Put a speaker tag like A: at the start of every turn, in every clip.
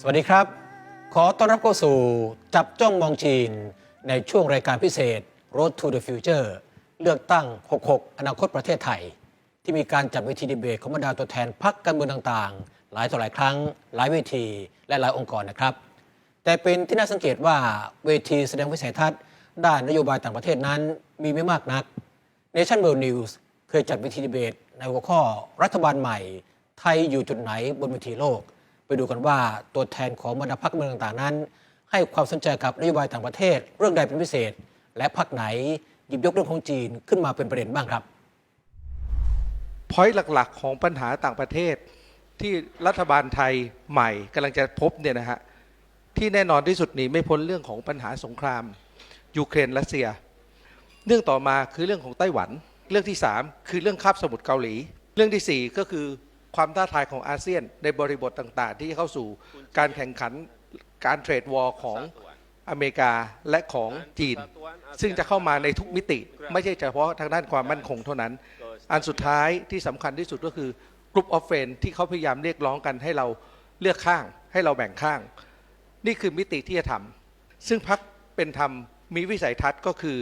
A: สวัสดีครับ ขอต้อนรับเข้าสู่จับจ้องมองจีน ในช่วงรายการพิเศษ Road to the Future เลือกตั้ง 66 อนาคตประเทศไทย ที่มีการจัดเวทีดีเบตของบรรดาตัวแทนพรรคการเมืองต่างๆ หลายต่อหลายครั้ง หลายเวทีและหลายองค์กรนะครับ แต่เป็นที่น่าสังเกตว่าเวทีแสดงวิสัยทัศน์ ด้านนโยบายต่างประเทศนั้นมีไม่มากนัก Nation World News เคยจัดเวทีดีเบต ในหัวข้อรัฐบาลใหม่ ไทยอยู่จุดไหนบนเวทีโลก ไปดูกันว่าตัวแทนของบรรดาพรรคเมืองต่างๆนั้น ให้ความสนใจกับนโยบายต่างประเทศ เรื่องใดเป็นพิเศษ และพรรคไหนหยิบยกเรื่องของจีนขึ้นมาเป็นประเด็นบ้างครับ
B: พอยต์หลักๆ ของปัญหาต่างประเทศ ที่รัฐบาลไทยใหม่กำลังจะพบเนี่ยนะฮะที่แน่นอนที่สุดนีไม่พ้นเรื่องของปัญหาสงครามยูเครนรัสเซีย เรื่องต่อมาคือเรื่องของไต้หวัน เรื่องที่ 3 คือเรื่องคาบสมุทรเกาหลี เรื่องทีสี่4 ก็คือ ความท้าทายของอาเซียนในบริบทต่าง ๆ ที่เข้าสู่การแข่งขันการเทรดวอลของอเมริกาและของจีน ซึ่งจะเข้ามาในทุกมิติ ไม่ใช่เฉพาะทางด้านความมั่นคงเท่านั้น อันสุดท้ายที่สำคัญที่สุดก็คือกลุ่มออฟเฟนที่เขาพยายามเรียกร้องกันให้เราเลือกข้าง ให้เราแบ่งข้าง นี่คือมิติที่จะทำซึ่งพักเป็นธรรมมีวิสัยทัศน์ก็คือ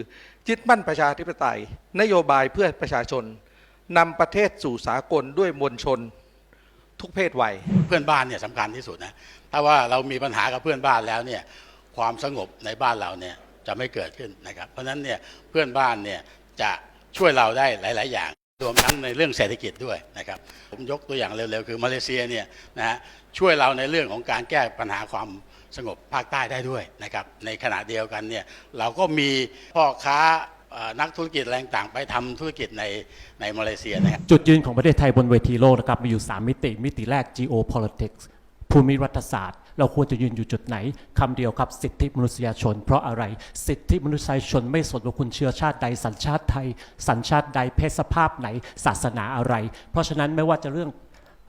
B: ยึดมั่นประชาธิปไตย นโยบายเพื่อประชาชน นำประเทศสู่สากลด้วยมวลชนทุกเพศวัย
C: เพื่อนบ้านเนี่ยสำคัญที่สุดนะถ้าว่าเรามีปัญหากับเพื่อนบ้านแล้วเนี่ยความสงบในบ้านเราเนี่ยจะไม่เกิดขึ้นนะครับ เพราะฉะนั้นเนี่ยเพื่อนบ้านเนี่ยจะช่วยเราได้หลาย ๆ อย่างรวมทั้งในเรื่องเศรษฐกิจด้วยนะครับ ผมยกตัวอย่างเร็ว ๆ คือมาเลเซียเนี่ยนะฮะช่วยเราในเรื่องของการแก้ปัญหาความสงบภาคใต้ได้ด้วยนะครับในขณะเดียวกันเนี่ยเราก็มีพ่อค้า นักธุรกิจอะไรต่างๆไปทำธุรกิจในในมาเลเซียนะครับ
D: จุดยืนของประเทศไทยบนเวทีโลกนะครับมีอยู่ 3 มิติ มิติแรก geopolitics ภูมิรัฐศาสตร์ เราควรจะยืนอยู่จุดไหนคำเดียวครับสิทธิมนุษยชน เพราะอะไร สิทธิมนุษยชนไม่สนว่าคุณเชื้อชาติใดสัญชาติไทย สัญชาติใดเพศสภาพไหน ศาสนาอะไร เพราะฉะนั้นไม่ว่าจะเรื่อง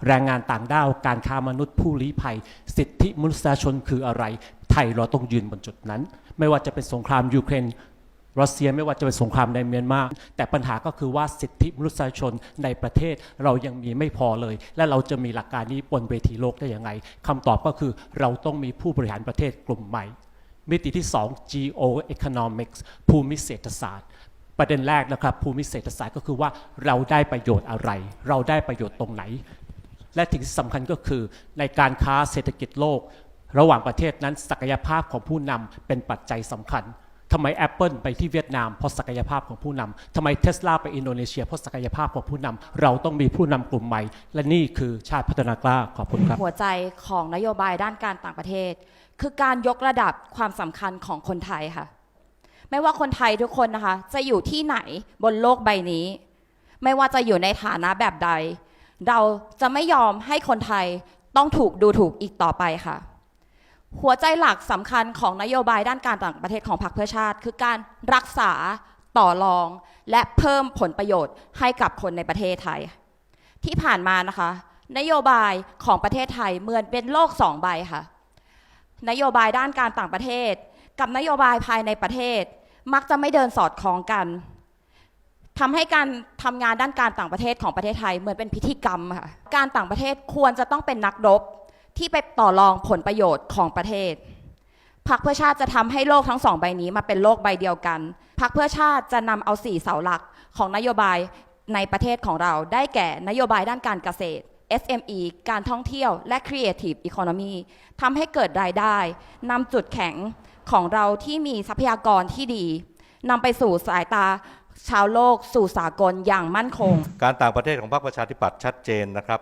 D: แรงงานต่างด้าวการค้ามนุษย์ผู้ลี้ภัย สิทธิมนุษยชนคืออะไร ไทยเราต้องยืนบนจุดนั้น ไม่ว่าจะเป็นสงครามยูเครน รัสเซียไม่ว่าจะเป็นสงครามในเมียนมาแต่ปัญหาก็คือว่าสิทธิมนุษยชนในประเทศเรายังมีไม่พอเลย และเราจะมีหลักการนี้บนเวทีโลกได้ยังไงคำตอบก็คือเราต้องมีผู้บริหารประเทศกลุ่มใหม่ มิติที่ 2 geo economics ภูมิเศรษฐศาสตร์ประเด็นแรกนะครับภูมิเศรษฐศาสตร์ก็คือว่าเราได้ประโยชน์อะไร เราได้ประโยชน์ตรงไหน และสิ่งที่สำคัญก็คือในการค้าเศรษฐกิจโลก ระหว่างประเทศนั้นศักยภาพของผู้นำเป็นปัจจัยสำคัญ ทำไม Apple ไปที่เวียดนามเพราะศักยภาพของผู้นำทำไมเทสลาไปอินโดนีเซียเพราะศักยภาพของผู้นำเราต้องมีผู้นำกลุ่มใหม่ และนี่คือชาติพัฒนากล้าขอบคุณครับ
E: หัวใจของนโยบายด้านการต่างประเทศ คือการยกระดับความสำคัญของคนไทยค่ะ ไม่ว่าคนไทยทุกคนนะคะ จะอยู่ที่ไหนบนโลกใบนี้ ไม่ว่าจะอยู่ในฐานะแบบใด เราจะไม่ยอมให้คนไทยต้องถูกดูถูกอีกต่อไปค่ะ หัวใจหลักสำคัญของนโยบายด้านการต่างประเทศของพรรคเพื่อชาติ คือการรักษาต่อรอง และเพิ่มผลประโยชน์ให้กับคนในประเทศไทย ที่ผ่านมานะคะ นโยบายของประเทศไทยเหมือนเป็นโลกสองใบค่ะ นโยบายด้านการต่างประเทศ กับนโยบายภายในประเทศ มักจะไม่เดินสอดคล้องกันทำให้การทำงานด้านการต่างประเทศของประเทศไทยเหมือนเป็นพิธีกรรมค่ะการต่างประเทศควรจะต้องเป็นนักรบ ที่ไปต่อรองผลประโยชน์ของประเทศพรรคเพื่อชาติจะทำให้โลกทั้งสองใบนี้มาเป็นโลกใบเดียวกันพรรคเพื่อชาติจะนำเอาสี่เสาหลักของนโยบายในประเทศของเรา ได้แก่นโยบายด้านการเกษตร SME การท่องเที่ยวและ Creative Economy ทำให้เกิดรายได้นำจุดแข็งของเราที่มีทรัพยากรที่ดีนำไปสู่สายตาชาวโลกสู่สากลอย่างมั่นคง
F: การต่างประเทศของพรรคประชาธิปัตย์ชัดเจนนะครับ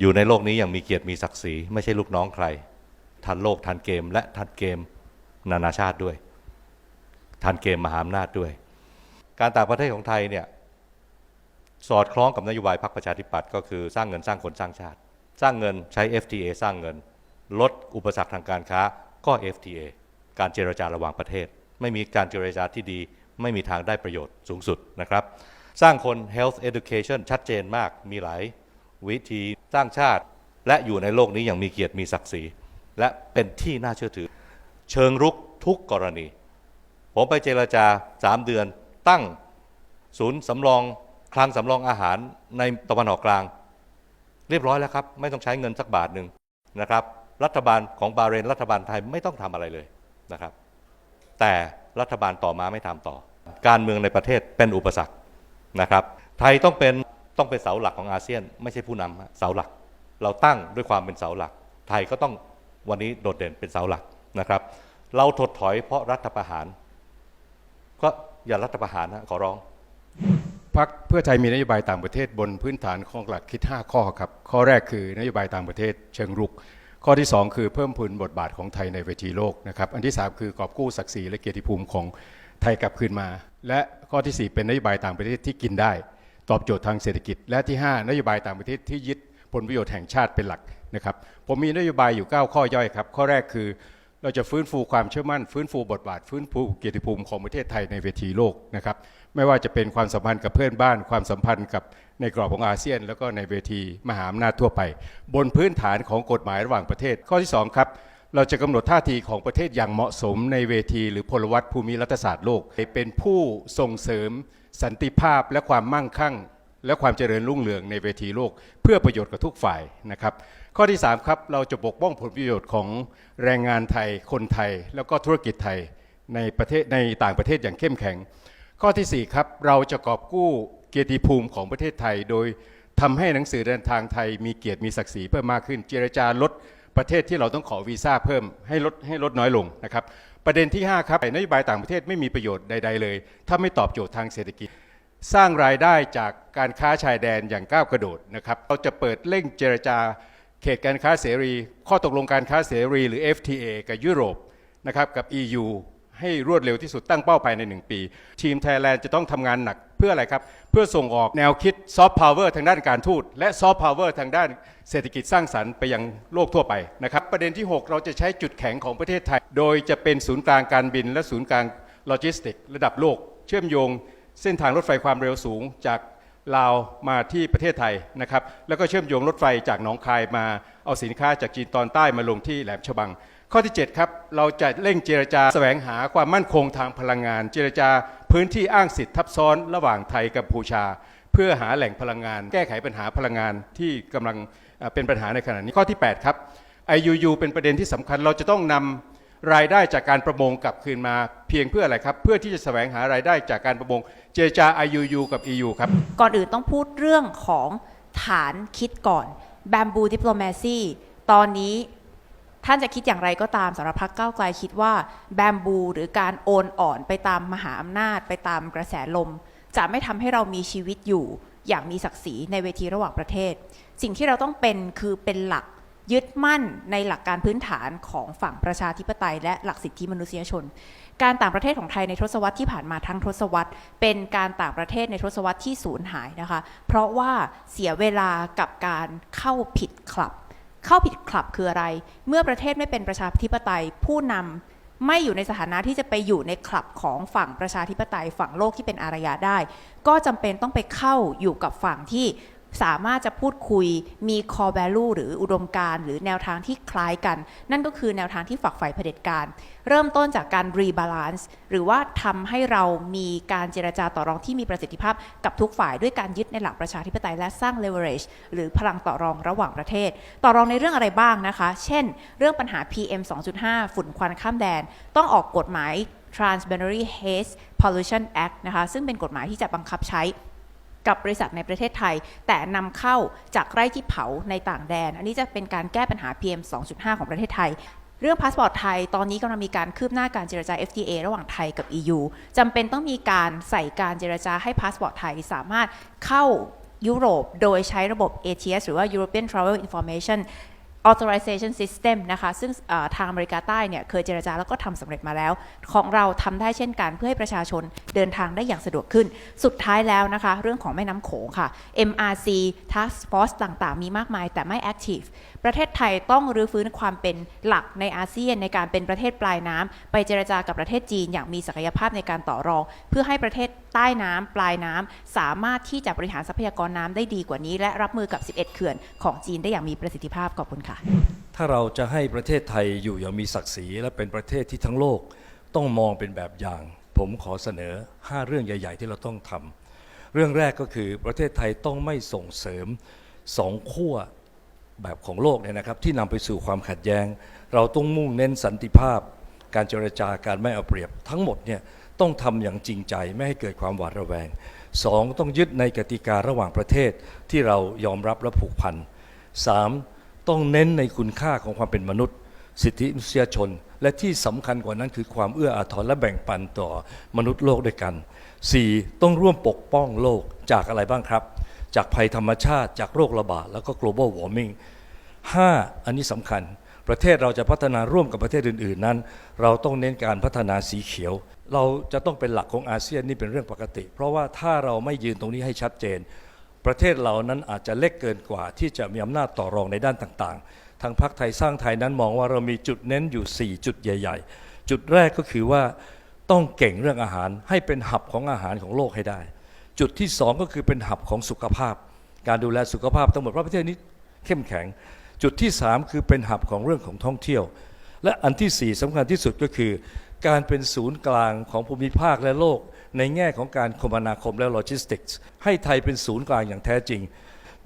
F: อยู่ในโลกนี้อย่างมีเกียรติมีศักดิ์ศรีไม่ใช่ลูกน้องใคร ทันโลกทันเกม และทันเกมนานาชาติด้วย ทันเกมมหาอำนาจด้วย การต่างประเทศของไทยเนี่ยสอดคล้องกับนโยบายพรรคประชาธิปัตย์ก็คือสร้างเงินสร้างคนสร้างชาติ สร้างเงินใช้ FTA สร้างเงิน ลดอุปสรรคทางการค้าก็ FTA การเจรจาระหว่างประเทศ ไม่มีการเจรจาที่ดี ไม่มีทางได้ประโยชน์สูงสุดนะครับ สร้างคน health education ชัดเจนมากมีหลายวิธี สร้างชาติ และอยู่ในโลกนี้อย่างมีเกียรติมีศักดิ์ศรี และเป็นที่น่าเชื่อถือ เชิงรุกทุกกรณี ผมไปเจรจา3เดือนตั้งศูนย์สำรองคลังสำรองอาหารในตะวันออกกลาง เรียบร้อยแล้วครับ ไม่ต้องใช้เงินสักบาทหนึ่งนะครับ รัฐบาลของบาเรนรัฐบาลไทยไม่ต้องทำอะไรเลยนะครับ แต่รัฐบาลต่อมาไม่ทำต่อ การเมืองในประเทศเป็นอุปสรรคนะครับ ไทยต้องเป็น ต้องเป็นเสาหลักของอาเซียน ไม่ใช่ผู้นำเสาหลัก เราตั้งด้วยความเป็นเสาหลัก ไทยก็ต้องวันนี้โดดเด่นเป็นเสาหลักนะครับ เราถดถอยเพราะรัฐประหาร ก็อย่ารัฐประหารนะขอร้อง
G: พักเพื่อไทยมีนโยบายต่างประเทศบนพื้นฐานของหลักคิด 5 ข้อครับ ข้อแรกคือนโยบายต่างประเทศเชิงรุก ข้อที่ 2 คือเพิ่มพูนบทบาทของไทยในเวทีโลกนะครับอันที่ 3 คือกอบกู้ศักดิ์ศรีและเกียรติภูมิของไทยกลับคืนมา และข้อทีสี่4 เป็นนโยบายต่างประเทศที่กินได้ ตอบโจทย์ทางเศรษฐกิจ และที่ 5 นโยบายต่างประเทศที่ยึดผลประโยชน์แห่งชาติเป็นหลักนะครับ ผมมีนโยบายอยู่ 9 ข้อย่อยครับ ข้อแรกคือเราจะฟื้นฟูความเชื่อมั่น ฟื้นฟูบทบาท ฟื้นฟูเกียรติภูมิของประเทศไทยในเวทีโลกนะครับ ไม่ว่าจะเป็นความสัมพันธ์กับเพื่อนบ้าน ความสัมพันธ์กับในกรอบของอาเซียน แล้วก็ในเวทีมหาอำนาจทั่วไป บนพื้นฐานของกฎหมายระหว่างประเทศ ข้อที่สองครับ เราจะกำหนดท่าทีของประเทศอย่างเหมาะสมในเวที หรือพลวัตภูมิรัฐศาสตร์โลก เป็นผู้ส่งเสริม สันติภาพและความมั่งคั่ง และความเจริญรุ่งเรืองในเวทีโลก เพื่อประโยชน์กับทุกฝ่ายนะครับ ข้อที่3ครับเราจะปกป้องผลประโยชน์ของแรงงานไทย คนไทย แล้วก็ธุรกิจไทยในประเทศในต่างประเทศอย่างเข้มแข็ง ข้อทีสี่4ครับเราจะกอบกู้เกียรติภูมิของประเทศไทย โดยทำให้หนังสือเดินทางไทยมีเกียรติมีศักดิ์ศรีเพิ่มมากขึ้น เจรจาลดประเทศที่เราต้องขอวีซ่าเพิ่มให้ลดให้ลดน้อยลงนะครับ ประเด็นที่ 5 ครับนโยบายต่างประเทศไม่มีประโยชน์ใด ๆ เลย ถ้าไม่ตอบโจทย์ทางเศรษฐกิจ สร้างรายได้จากการค้าชายแดนอย่างก้าวกระโดดนะครับเราจะเปิดเร่งเจรจาเขตการค้าเสรี ข้อตกลงการค้าเสรีหรือ FTA กับยุโรปนะครับกับ EU ให้รวดเร็วที่สุดตั้งเป้าภายใน 1 ปี ทีมไทยแลนด์จะต้องทำงานหนักเพื่ออะไรครับ เพื่อส่งออกแนวคิดซอฟต์พาวเวอร์ทางด้านการทูต และซอฟต์พาวเวอร์ทางด้านเศรษฐกิจสร้างสรรค์ไปยังโลกทั่วไปนะครับ ประเด็นที่ 6 เราจะใช้จุดแข็งของประเทศไทย โดยจะเป็นศูนย์กลางการบิน และศูนย์กลางโลจิสติกระดับโลก เชื่อมโยง เส้นทางรถไฟความเร็วสูงจากลาวมาที่ประเทศไทยนะครับแล้วก็เชื่อมโยงรถไฟจากหนองคายมาเอาสินค้าจากจีนตอนใต้มาลงที่แหลมฉบัง ข้อที่ 7 ครับ เราจะเร่งเจรจาแสวงหาความมั่นคงทางพลังงาน เจรจาพื้นที่อ้างสิทธิ์ทับซ้อนระหว่างไทยกับกัมพูชา เพื่อหาแหล่งพลังงาน แก้ไขปัญหาพลังงานที่กำลังเป็นปัญหาในขณะนี้ข้อที่ 8 ครับ IUU เป็นประเด็นที่สำคัญเราจะต้องนำรายได้จากการประมงกลับคืนมาเพียงเพื่ออะไรครับ เพื่อที่จะแสวงหารายได้จากการประมง เจรจา IUU กับ EU ครับ
H: ก่อนอื่นต้องพูดเรื่องของฐานคิดก่อน Bamboo Diplomacy ตอนนี้ ท่านจะคิดอย่างไรก็ตามสำหรับพรรคก้าวไกลคิดว่า Bamboo หรือการโอนอ่อนไปตามมหาอำนาจไปตามกระแสลม จะไม่ทำให้เรามีชีวิตอยู่ อย่างมีศักดิ์ศรีในเวทีระหว่างประเทศ สิ่งที่เราต้องเป็นคือเป็นหลักยึดมั่นในหลักการพื้นฐานของฝั่งประชาธิปไตย และหลักสิทธิมนุษยชน การต่างประเทศของไทยในทศวรรษที่ผ่านมาทั้งทศวรรษ เป็นการต่างประเทศในทศวรรษที่สูญหายนะคะ เพราะว่าเสียเวลากับการเข้าผิดคลับ เข้าผิดคลับคืออะไร เมื่อประเทศไม่เป็นประชาธิปไตย ผู้นำไม่อยู่ในสถานะที่จะไปอยู่ในคลับของฝั่งประชาธิปไตย ฝั่งโลกที่เป็นอารยะได้ ก็จำเป็นต้องไปเข้าอยู่กับฝั่งที่ สามารถจะพูดคุยมี core value หรืออุดมการณ์หรือแนวทางที่คล้ายกัน นั่นก็คือแนวทางที่ฝักใฝ่เผด็จการ เริ่มต้นจากการรีบาลานซ์หรือว่าทำให้เรามีการเจรจาต่อรองที่มีประสิทธิภาพกับทุกฝ่ายด้วยการยึดในหลักประชาธิปไตยและสร้าง leverage หรือพลังต่อรองระหว่างประเทศ ต่อรองในเรื่องอะไรบ้างนะคะ เช่น เรื่องปัญหา PM 2.5 ฝุ่นควันข้ามแดน ต้องออกกฎหมาย Transboundary Haze Pollution Act นะคะซึ่งเป็นกฎหมายที่จะบังคับใช้ กับบริษัทในประเทศไทย แต่นำเข้าจากไร่ที่เผาในต่างแดน อันนี้จะเป็นการแก้ปัญหา PM 2.5 ของประเทศไทย เรื่องพาสปอร์ตไทย ตอนนี้กำลังมีการคืบหน้าการเจรจา FTA ระหว่างไทยกับ EU จำเป็นต้องมีการใส่การเจรจาให้พาสปอร์ตไทยสามารถเข้ายุโรปโดยใช้ระบบ ATS หรือว่า European Travel Information authorization system นะคะ ซึ่งทางอเมริกาใต้เนี่ยเคยเจรจาแล้วก็ทำสำเร็จมาแล้ว ของเราทำได้เช่นกันเพื่อให้ประชาชนเดินทางได้อย่างสะดวกขึ้น สุดท้ายแล้วนะคะ เรื่องของแม่น้ำโขงค่ะ MRC Task Force ต่างๆ มีมากมายแต่ไม่ active ประเทศไทยต้องรื้อฟื้นความเป็นหลักในอาเซียนในการเป็นประเทศปลายน้ำไปเจรจากับประเทศจีนอย่างมีศักยภาพในการต่อรอง เพื่อให้ประเทศใต้น้ำปลายน้ำสามารถที่จะบริหารทรัพยากรน้ำได้ดีกว่านี้ และรับมือกับ 11 เขื่อนของจีนได้อย่างมีประสิทธิภาพขอบคุณค่ะ
I: ถ้าเราจะให้ประเทศไทยอยู่อย่างมีศักดิ์ศรีและเป็นประเทศที่ทั้งโลกต้องมองเป็นแบบอย่าง ผมขอเสนอ 5 เรื่องใหญ่ ๆ ที่เราต้องทำเรื่องแรกก็คือประเทศไทยต้องไม่ส่งเสริมสองขั้วแบบของโลกเนี่ยนะครับ ที่นำไปสู่ความขัดแย้ง เราต้องมุ่งเน้นสันติภาพ การเจรจาการไม่เอาเปรียบ ทั้งหมดเนี่ยต้องทำอย่างจริงใจไม่ให้เกิดความหวาดระแวงสองต้องยึดในกติการะหว่างประเทศที่เรายอมรับและผูกพันสาม ต้องเน้นในคุณค่าของความเป็นมนุษย์ สิทธิมนุษยชน และที่สำคัญกว่านั้นคือความเอื้ออาทรและแบ่งปันต่อมนุษย์โลกด้วยกัน 4. ต้องร่วมปกป้องโลกจากอะไรบ้างครับ จากภัยธรรมชาติจากโรคระบาดแล้วก็ global warming 5. อันนี้สำคัญ ประเทศเราจะพัฒนาร่วมกับประเทศอื่น ๆ นั้น เราต้องเน้นการพัฒนาสีเขียว เราจะต้องเป็นหลักของอาเซียนนี่เป็นเรื่องปกติ เพราะว่าถ้าเราไม่ยืนตรงนี้ให้ชัดเจน ประเทศเรานั้นอาจจะเล็กเกินกว่า ที่จะมีอำนาจต่อรองในด้านต่างๆ ทางพรรคไทยสร้างไทยนั้นมองว่าเรามีจุดเน้นอยู่ 4 จุดใหญ่ ๆ จุดแรกก็คือว่าต้องเก่งเรื่องอาหารให้เป็นหับของอาหารของโลกให้ได้ จุดที่สองก็คือเป็นหับของสุขภาพ การดูแลสุขภาพทั้งหมดเพราะประเทศนี้เข้มแข็ง จุดที่สามคือเป็นหับของเรื่องของท่องเที่ยว และอันที่สี่สำคัญที่สุดก็คือ การเป็นศูนย์กลางของภูมิภาคและโลก ในแง่ของการคมนาคมและโลจิสติกส์ให้ไทยเป็นศูนย์กลางอย่างแท้จริง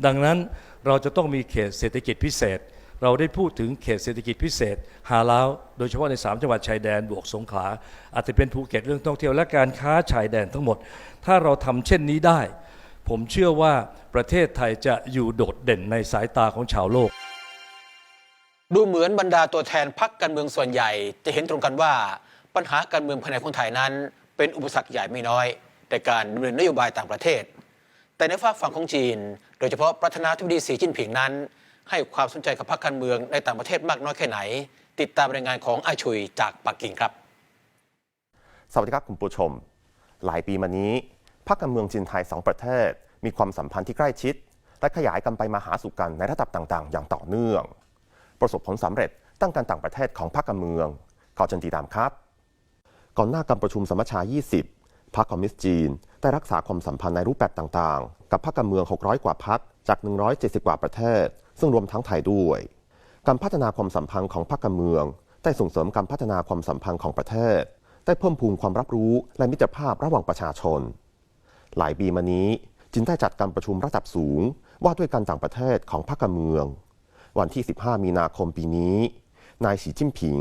I: ดังนั้นเราจะต้องมีเขตเศรษฐกิจพิเศษ เราได้พูดถึงเขตเศรษฐกิจพิเศษ หาแล้วโดยเฉพาะใน 3 จังหวัดชายแดนบวกสงขลาอาจจะเป็นภูเก็ตเรื่องท่องเที่ยวและการค้าชายแดนทั้งหมด ถ้าเราทำเช่นนี้ได้ ผมเชื่อว่าประเทศไทยจะอยู่โดดเด่นในสายตาของชาวโลก
A: ดูเหมือนบรรดาตัวแทนพรรคการเมืองส่วนใหญ่จะเห็นตรงกันว่า ปัญหาการเมืองภายในของไทยนั้น เป็นอุปสรรคใหญ่ไม่น้อยในการดำเนินนโยบายต่างประเทศ แต่ในฝากฝั่งของจีน โดยเฉพาะประธานาธิบดีสีจิ้นผิงนั้น ให้ความสนใจกับพรรคการเมืองในต่างประเทศมากน้อยแค่ไหน ติดตามรายงานของอาชุยจากปักกิ่งครับ
J: สวัสดีครับคุณผู้ชม หลายปีมานี้พรรคการเมืองจีนไทยสองประเทศ มีความสัมพันธ์ที่ใกล้ชิด และขยายกันไปมาหาสู่กันในระดับต่างๆ อย่างต่อเนื่อง ประสบผลสำเร็จตั้งการต่างประเทศของพรรคการเมืองขอเชิญติดตามครับ ก่อนหน้าการประชุมสมัชชา 20 พรรคคอมมิวนิสต์จีน ได้รักษาความสัมพันธ์ในรูปแบบต่างๆ กับพรรคการเมือง 600 กว่าพรรคจาก 170 กว่าประเทศ ซึ่งรวมทั้งไทยด้วย การพัฒนาความสัมพันธ์ของพรรคการเมือง ได้ส่งเสริมการพัฒนาความสัมพันธ์ของประเทศ ได้เพิ่มพูนความรับรู้และมิตรภาพระหว่างประชาชน หลายปีมานี้จีนได้จัดการประชุมระดับสูง ว่าด้วยการต่างประเทศของพรรคการเมือง วันที่ 15 มีนาคมปีนี้ นายสีจิ้นผิง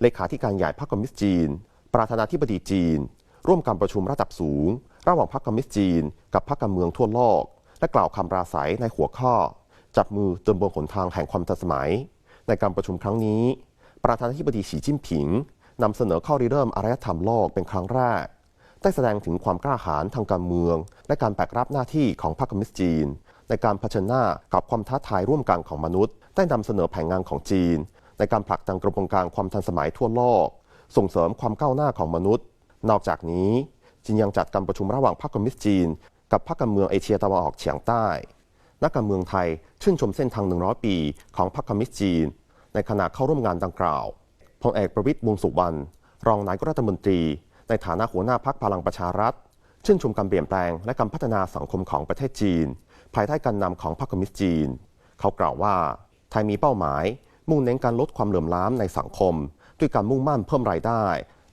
J: เลขาธิการใหญ่พรรคคอมมิวนิสต์จีน ประธานาธิบดีจีน ร่วมการประชุมระดับสูง ระหว่างพรรคคอมมิวนิสต์จีน กับพรรคการเมืองทั่วโลก และกล่าวคำปราศัยในหัวข้อ จับมือเดินบนหนทางแห่งความทันสมัย ในการประชุมครั้งนี้ ประธานาธิบดีสีจิ้นผิงนำเสนอข้อริเริ่มอารยธรรมโลกเป็นครั้งแรกได้แสดงถึงความกล้าหาญทางการเมือง และการแบกรับหน้าที่ของพรรคคอมมิวนิสต์จีน ในการเผชิญหน้ากับความท้าทายร่วมกันของมนุษย์ ได้นำเสนอแผนงานของจีน ในการผลักดันกระบวนการความทันสมัยทั่วโลก ส่งเสริมความก้าวหน้าของมนุษย์ นอกจากนี้จีนยังจัดการประชุมระหว่างพรรคคอมมิวนิสต์จีน กับพรรคการเมืองเอเชียตะวันออกเฉียงใต้ นักการเมืองไทยชื่นชมเส้นทาง 100 ปีของพรรคคอมมิวนิสต์จีน ในขณะเข้าร่วมงานดังกล่าวพลเอกประวิตรวงสุวรรณรองนายกรัฐมนตรี ในฐานะหัวหน้าพรรคพลังประชารัฐ ชื่นชมการเปลี่ยนแปลงและการพัฒนาสังคมของประเทศจีน ภายใต้การนำของพรรคคอมมิวนิสต์จีน เขากล่าวว่า ไทยมีเป้าหมาย มุ่งเน้นการลดความเหลื่อมล้ำในสังคม ด้วยการมุ่งมั่นเพิ่มรายได้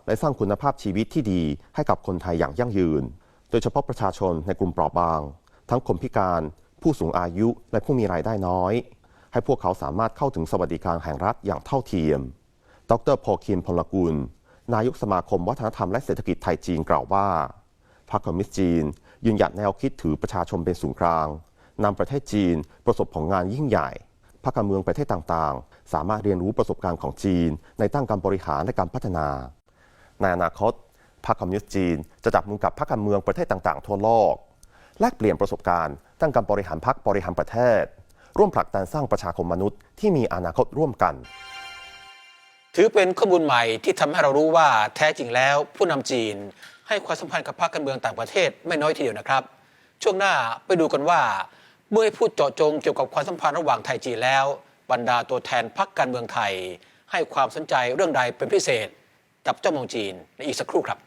J: และสร้างคุณภาพชีวิตที่ดีให้กับคนไทยอย่างยั่งยืน โดยเฉพาะประชาชนในกลุ่มเปราะบาง ทั้งคนพิการ ผู้สูงอายุ และผู้มีรายได้น้อย ให้พวกเขาสามารถเข้าถึงสวัสดิการแห่งรัฐอย่างเท่าเทียม ดรพอลคินพลกุล นายกสมาคมวัฒนธรรมและเศรษฐกิจไทยจีนกล่าวว่าพรรคคอมมิวนิสต์จีน ยืนหยัดแนวคิดถือประชาชนเป็นศูนย์กลางนำประเทศจีนประสบผลงานยิ่งใหญ่ พรรคการเมืองประเทศต่างๆ สามารถเรียนรู้ประสบการณ์ของจีน ในด้านการบริหารและการพัฒนา ในอนาคตพรรคคอมมิวนิสต์จีนจะจับมือกับพรรคการเมืองประเทศต่างๆ ทั่วโลกแลกเปลี่ยนประสบการณ์ด้านการบริหารพรรคบริหารประเทศ ร่วมผลักดันสร้างประชาคมมนุษย์ที่มีอนาคตร่วมกัน
A: ถือเป็นข้อมูลใหม่ที่ทำให้เรารู้ว่าแท้จริงแล้วผู้นำจีน ให้ความสำคัญกับพรรคการเมืองต่างประเทศไม่น้อยทีเดียวนะครับ ช่วงหน้าไปดูกันว่า เมื่อพูดเจาะจงเกี่ยวกับความสัมพันธ์ระหว่างไทยจีนแล้ว บรรดาตัวแทนพรรคการเมืองไทย ให้ความสนใจเรื่องใดเป็นพิเศษ กับเจ้ามองจีนในอีกสักครู่ครับ